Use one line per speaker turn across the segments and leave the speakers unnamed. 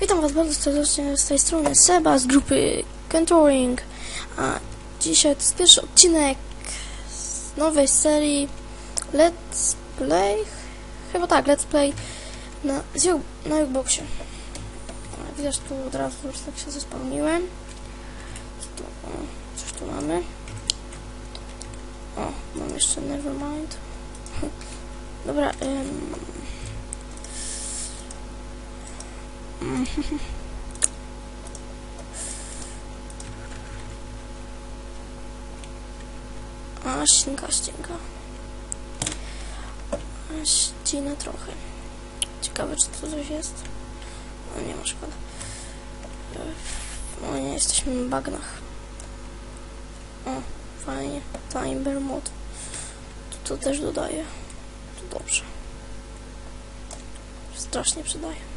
Witam Was bardzo serdecznie z tej strony Seba z grupy Contouring. A dzisiaj to jest pierwszy odcinek z nowej serii Let's Play. Chyba tak, Let's Play na, na Xboxie. Widać tu od razu już tak się zespełniłem. Co tu, o, coś tu mamy. O, mam jeszcze Nevermind. Dobra, ym, A, ścinka, ścinka. A, Ścinę trochę. Ciekawe, czy to coś jest? No nie ma szkoda. No nie, jesteśmy w bagnach. O, fajnie. Timer mod. To, to też dodaję. To dobrze. Strasznie przydaje.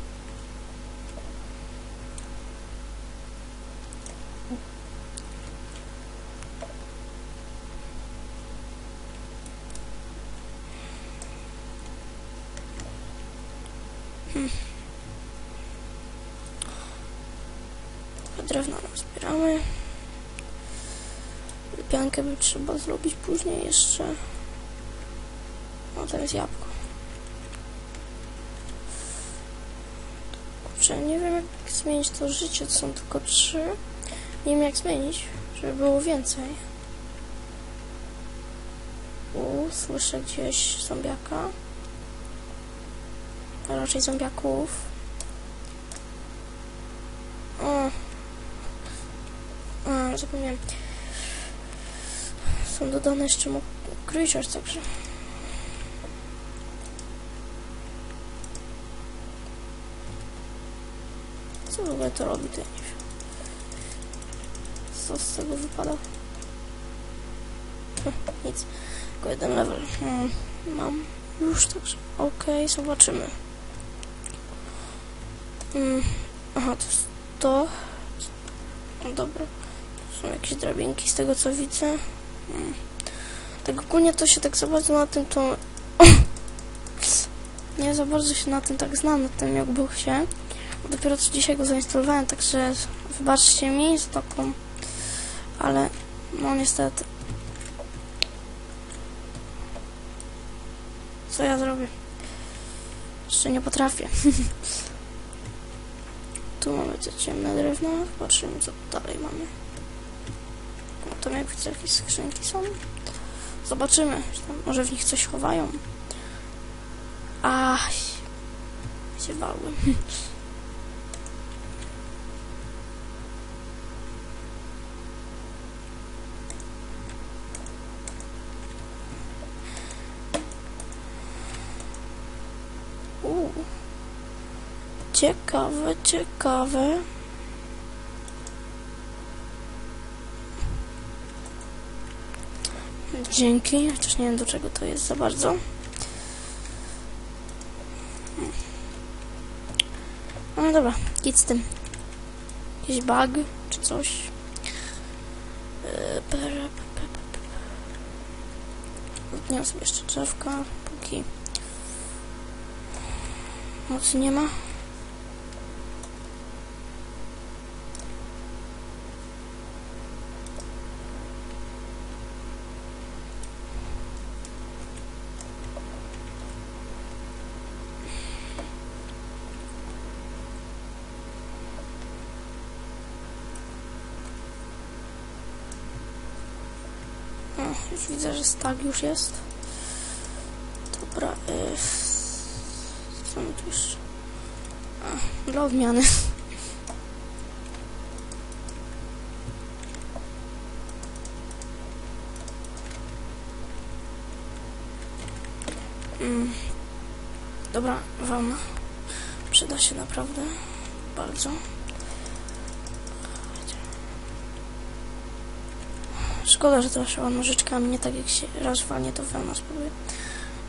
Drewno rozbieramy. Piankę by trzeba zrobić później jeszcze. O, to jest jabłko. Kurczę, nie wiem jak zmienić to życie, to są tylko trzy. Nie wiem jak zmienić, żeby było więcej. U, słyszę gdzieś zombiaka. A raczej zombiaków. O. A, zapomniałem. Są dodane jeszcze mu creatures, także. Co w ogóle to robi, to. Co z tego wypada? Hm, nic. Tylko jeden level. Hmm, mam już, także okej, zobaczymy. Mm, aha, to jest to. No dobra. Tu są jakieś drabinki z tego co widzę. Mm. Tak ogólnie to się tak za bardzo na tym to... Nie za bardzo się na tym tak znam, na tym Jackboxie. Dopiero co dzisiaj go zainstalowałem, także wybaczcie mi z taką... Ale no niestety. Co ja zrobię? Jeszcze nie potrafię. Tu mamy te ciemne drewno. Patrzymy, co dalej mamy. No, tam jak widzę, jakieś skrzynki są. Zobaczymy. może w nich coś chowają. Aj. Się walłem. Ciekawe, ciekawe. Dzięki, chociaż nie wiem do czego to jest za bardzo. No dobra, idź z tym. Jakiś bug czy coś. Yy. Odniosę sobie jeszcze drzewka, póki mocy nie ma. O, już widzę, że stag już jest. Dobra, y, co tu jeszcze? A, dla odmiany. Mm. Dobra, wam przyda się naprawdę bardzo. Szkoda, że szła nożyczkami, nie tak jak się raz walnie to wełna spróbuję.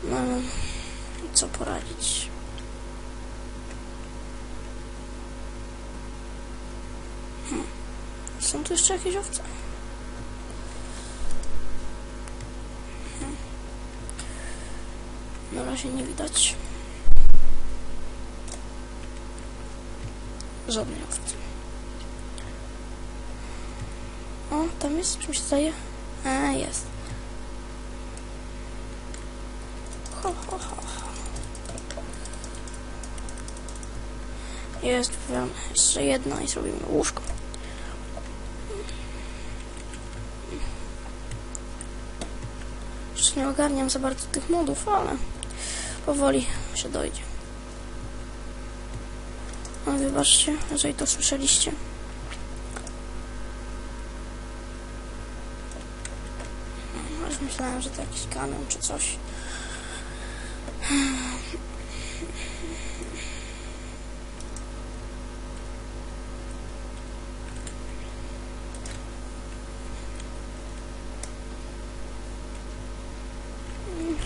No co poradzić. Hmm. Są tu jeszcze jakieś owce? Hmm. Na razie nie widać. żadnej opcji. O, tam jest, czy mi się zdaje? A, jest. Ho, ho, ho. Jest, wiem, jeszcze jedna i zrobimy łóżko. Jeszcze nie ogarniam za bardzo tych modów, ale powoli się dojdzie. No wybaczcie, jeżeli to słyszeliście. Myślałem, że to jakiś kanon czy coś.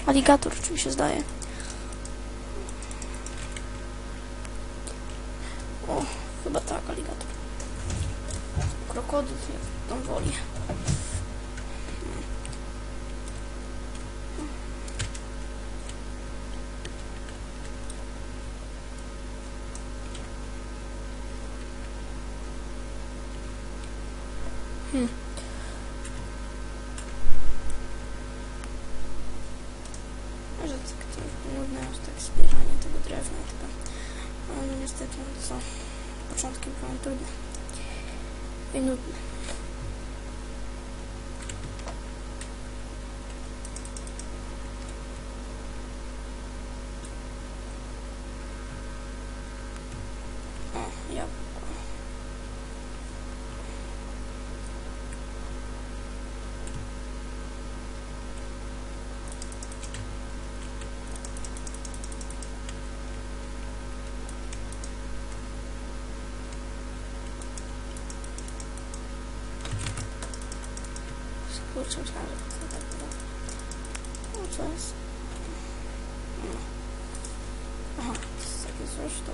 Aligator, czy mi się zdaje. O, chyba tak, aligator. Krokodyl, jak tam woli. Hmm. Może tak to nudne aż tak zbieranie tego drewna i tego. Ale no niestety, no co, początki były trudne i Kurczę, myślałam, że to tak było. No, co jest? Aha, to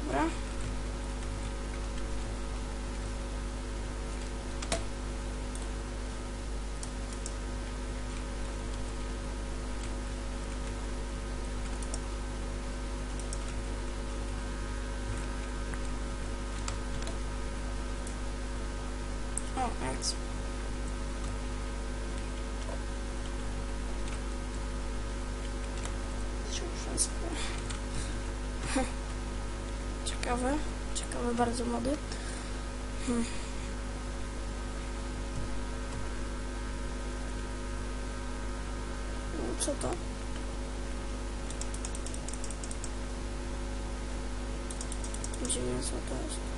Wszystko. Ciekawe, ciekawe bardzo mody. Hmm. No, co to? Dziwne co to jest.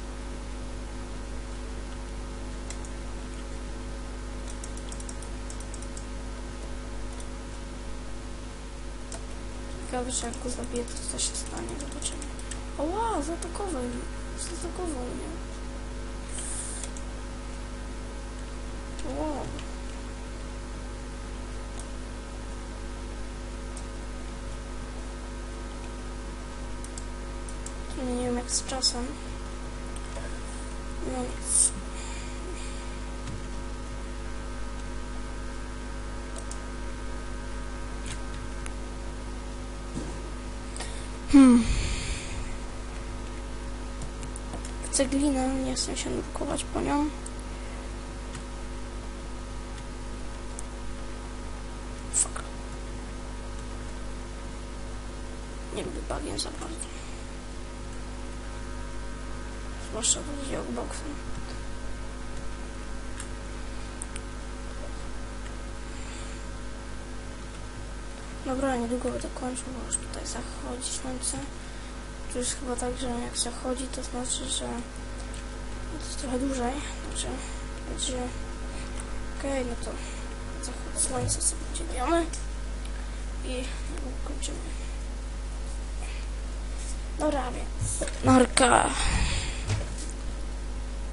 Ciekawe, że jak go zabiję, to co się stanie. Zobaczymy. Oła, zaatakował mnie. Zaatakował mnie. Wow. Nie wiem jak z czasem. No nic. Hmm. Chcę glinę, nie chcę się nurkować po nią. Fuck. Nie lubię bagien za bardzo. Zwłaszcza w geoboxem. Dobra, niedługo będę kończył, bo już tutaj zachodzi słońce. Tu jest chyba tak, że jak zachodzi, to znaczy, że to jest trochę dłużej. Znaczy, będzie... Okej, no to zachód słońca sobie podziwiamy i kończymy. Dobra, więc... Narka.